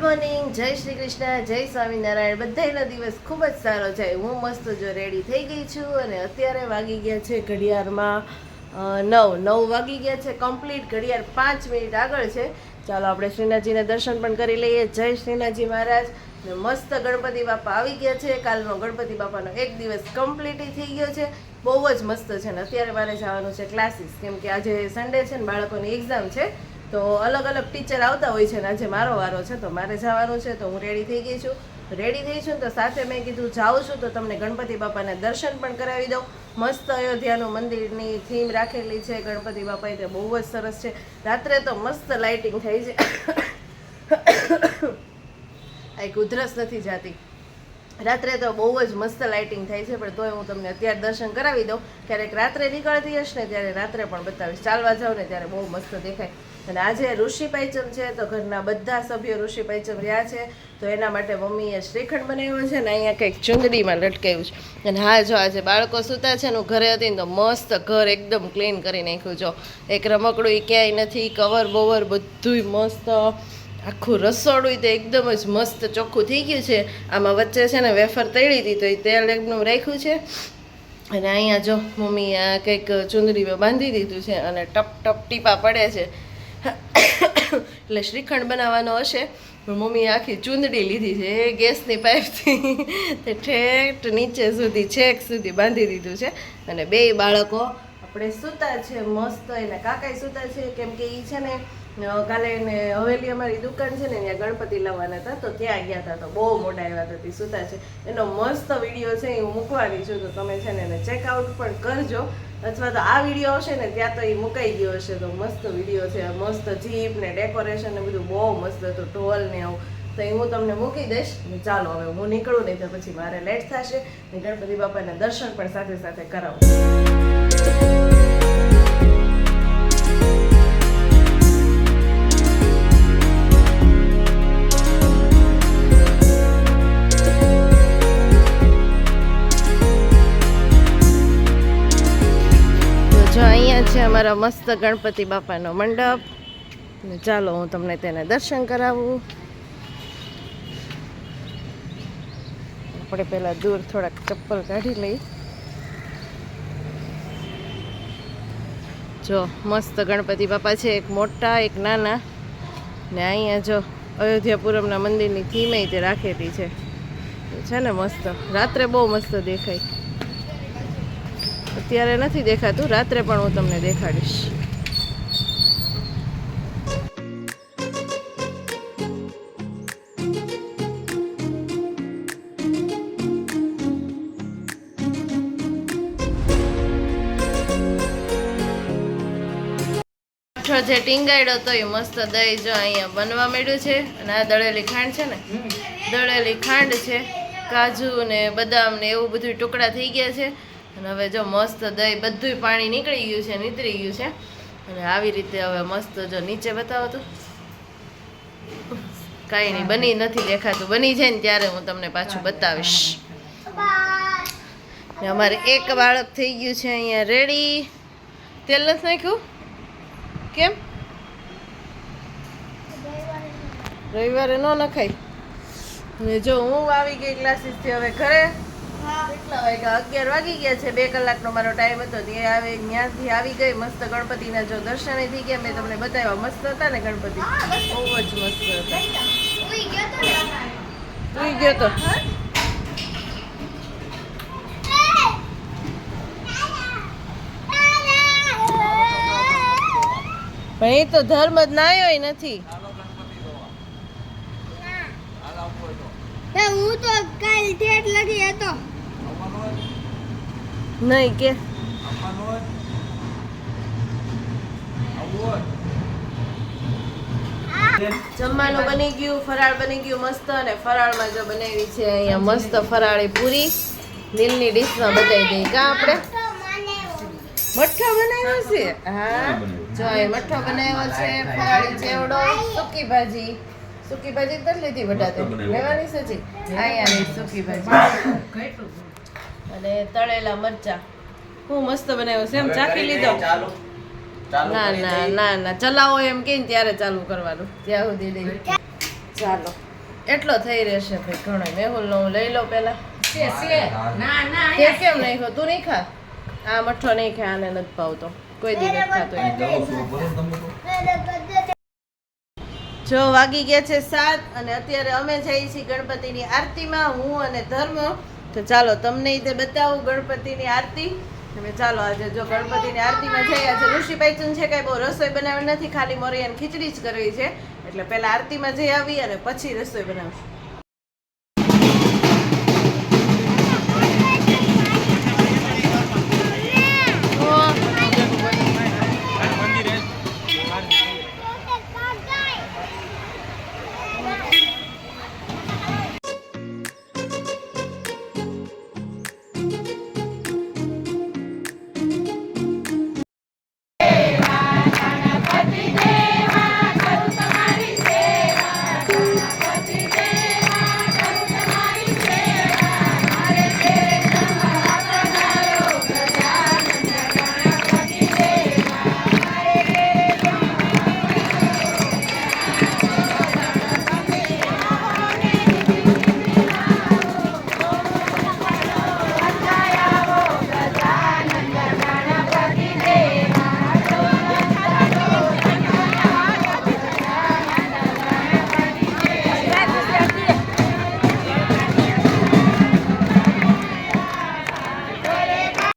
કૃષ્ણ. જય સ્વામિનારાયણ. બધાનો દિવસ ખૂબ જ સારો જાય હું મસ્ત જો રેડી થઈ ગઈ છું અને અત્યારે વાગી ગયા છે ઘડિયાળમાં નવ. નવ વાગી ગયા છે કમ્પ્લીટ ઘડિયાળ પાંચ મિનિટ આગળ છે. ચાલો આપણે શ્રીનાથજીને દર્શન પણ કરી લઈએ. જય શ્રીનાથજી મહારાજ. ને મસ્ત ગણપતિ બાપા આવી ગયા છે. કાલનો ગણપતિ બાપાનો એક દિવસ કમ્પ્લીટ થઈ ગયો છે. બહુ જ મસ્ત છે ને અત્યારે મારે જવાનું છે ક્લાસીસ કેમ કે આજે સન્ડે છે ને બાળકોની એક્ઝામ છે. તો અલગ અલગ ટીચર આવતા હોય છે ને આજે મારો વારો છે, તો મારે જવાનું છે, તો હું રેડી થઈ ગઈ છું. રેડી થઈ છું તો સાથે મેં કીધું જાઉં છું, તો તમને ગણપતિ બાપાને દર્શન પણ કરાવી દઉં. મસ્ત અયોધ્યાનું મંદિરની થીમ રાખેલી છે, ગણપતિ બાપાએ તે બહુ જ સરસ છે. રાત્રે તો મસ્ત લાઇટિંગ થઈ છે. આ ઉધરસ નથી જાતી. રાત્રે તો બહુ જ મસ્ત લાઇટિંગ થાય છે, પણ તોય હું તમને અત્યારે દર્શન કરાવી દઉં. ક્યારેક રાત્રે નીકળતી હશ ને ત્યારે રાત્રે પણ બતાવીશ. ચાલવા જાઉં ને ત્યારે બહુ મસ્ત દેખાય. અને આજે ઋષિ પૈચમ છે, તો ઘરના બધા સભ્યો ઋષિ પૈચમ રહ્યા છે, તો એના માટે મમ્મીએ શ્રીખંડ બનાવ્યો છે ને અહીંયા કંઈક ચુંદડીમાં લટકાવ્યું છે. અને હા, જો આજે બાળકો સૂતા છે ને હું ઘરે હતી ને તો મસ્ત ઘર એકદમ ક્લીન કરી નાખ્યું. જો, એક રમકડું એ ક્યાંય નથી, કવર બવર બધુંય મસ્ત, આખું રસોડું તે એકદમ જ મસ્ત ચોખ્ખું થઈ ગયું છે. આમાં વચ્ચે છે ને વેફર તળી હતી તો એ તેલ એકદમ રાખ્યું છે. અને અહીંયા જો મમ્મી આ કંઈક ચુંદડીમાં બાંધી દીધું છે અને ટપ ટપ ટીપા પડે છે. એટલે શ્રીખંડ બનાવવાનો હશે. મમ્મી આખી ચૂંદડી લીધી છે, એ ગેસની પાઇપથી. તે ઠેઠ નીચે સુધી, છેક સુધી બાંધી દીધું છે. અને બે બાળકો આપણે સૂતા છે, મસ્ત, એના કાકાએ સૂતા છે, કેમ કે એ છે ને કાલે એને હવેલી અમારી દુકાન છે ને ત્યાં ગણપતિ લાવવાના હતા, તો ત્યાં ગયા હતા, તો બહુ મોટા આવ્યા હતા સુતા છે. એનો મસ્ત વીડિયો છે, એ હું મૂકવાની છું, તો તમે છે ને એને ચેકઆઉટ પણ કરજો. અથવા તો આ વીડિયો હશે ને, ત્યાં તો એ મુકાઈ ગયો હશે, તો મસ્ત વીડિયો છે મસ્ત જીપ ને ડેકોરેશન ને બધું બહુ મસ્ત હતું, ઢોલ ને આવું. તો એ હું તમને મૂકી દઈશ ચાલો હવે હું નીકળું, નહીં તો પછી મારે લેટ થશે, ને ગણપતિ બાપાના દર્શન પણ સાથે સાથે કરાવું. અમારા મસ્ત ગણપતિ બાપાનો મંડપ. ને ચાલો, હું તમને તેને દર્શન કરાવું. આપણે પહેલા દૂર થોડાક ચપ્પલ કાઢી લઈ. જો, મસ્ત ગણપતિ બાપા છે, એક મોટા, એક નાના. ને અહીંયા જો અયોધ્યાપુરમના મંદિરની થીમે તે રાખેલી છે. છે ને મસ્ત. રાત્રે બહુ મસ્ત દેખાય. અત્યારે નથી દેખાતું. રાત્રે પણ હું તમને દેખાડીશ. જે ટીંગાડ્યો હતો એ મસ્ત દહીં જો અહીંયા બનવા માંડ્યું છે. અને આ દળેલી ખાંડ છે ને, દળેલી ખાંડ છે. કાજુ ને બદામ ને એવું બધું ટુકડા થઈ ગયા છે. અને હવે જો મસ્ત દહીં બધું પાણી નીકળી ગયું છે, નીતરી ગયું છે. અને આવી રીતે હવે મસ્ત જો નીચે બતાવો તો કાંઈ નહીં, બની નથી દેખાતું. બની જાય ને ત્યારે હું તમને પાછું બતાવીશ. ને અમારે એક બાળક થઈ ગયું છે અહીંયા રેડી. તેલ નથી નાખ્યું? કેમ? રવિવારે ન નખાય. ને જો હું આવી ગઈ ક્લાસીસથી હવે ઘરે. કેટલા વાગ્યા? અગિયાર વાગી ગયા છે. બે કલાકનો મારો ટાઈમ હતો. તે આવે ત્યાંથી આવી ગઈ મસ્ત ગણપતિના જો દર્શન થઈ ગયા મેં તમને બતાવ્યા. મસ્ત હતા ને ગણપતિ? બહુ જ મસ્ત હતા. તું ગયો તો. પણ એ તો ધર્મ જ નાયો નથી. હું તો કાલ ઠેઠ લગી હતો. નહીં કે. જમવાનું બની ગયું, ફરાળ બની ગયું મસ્ત, અને ફરાળમાં જો બનાવી છે અહીંયા મસ્ત ફરાળી પૂરી. નીલની ડીશમાં બતાવી દઈ કા આપણે? મઠ્ઠો બનાવ્યો છે? હા. જો એ મઠ્ઠો બનાવ્યો છે, ફરાળી ચેવડો, સૂકી ભાજી. સૂકી ભાજી તો લીધી બટાતે લેવાની સચી અહીંયાની સૂકી ભાજી. અને તળેલા મરચા. હું મસ્ત બનાવ્યો છે. એમ ચાખી લીધો. ના ના ના ના. ચલાવો એમ કે ત્યારે ચાલુ કરવાનું. ત્યાં સુધી ચાલો. એટલો થઈ રહેશે ભાઈ ઘણો. મેહુલ નો હું લઈ લો પેલા કેમ નહીં ખા તું નહીં ખા? આ મઠ્ઠો નહીં ખા આને નથી ભાવતો. કોઈ દિવસ ખાતો જો વાગી ગયા છે સાત અને અત્યારે અમે જઈએ છીએ ગણપતિની આરતીમાં. હું અને ધર્મ તો ચાલો, તમને તે બતાવું ગણપતિની આરતી. તમે ચાલો, આજે જો ગણપતિની આરતીમાં જઈએ આજે ઋષિ પૈચન છે કાંઈ બહુ રસોઈ બનાવી નથી, ખાલી મોરિયાની ખીચડી જ કરવી છે. એટલે પહેલાં આરતીમાં જઈ આવી અને પછી રસોઈ બનાવશું.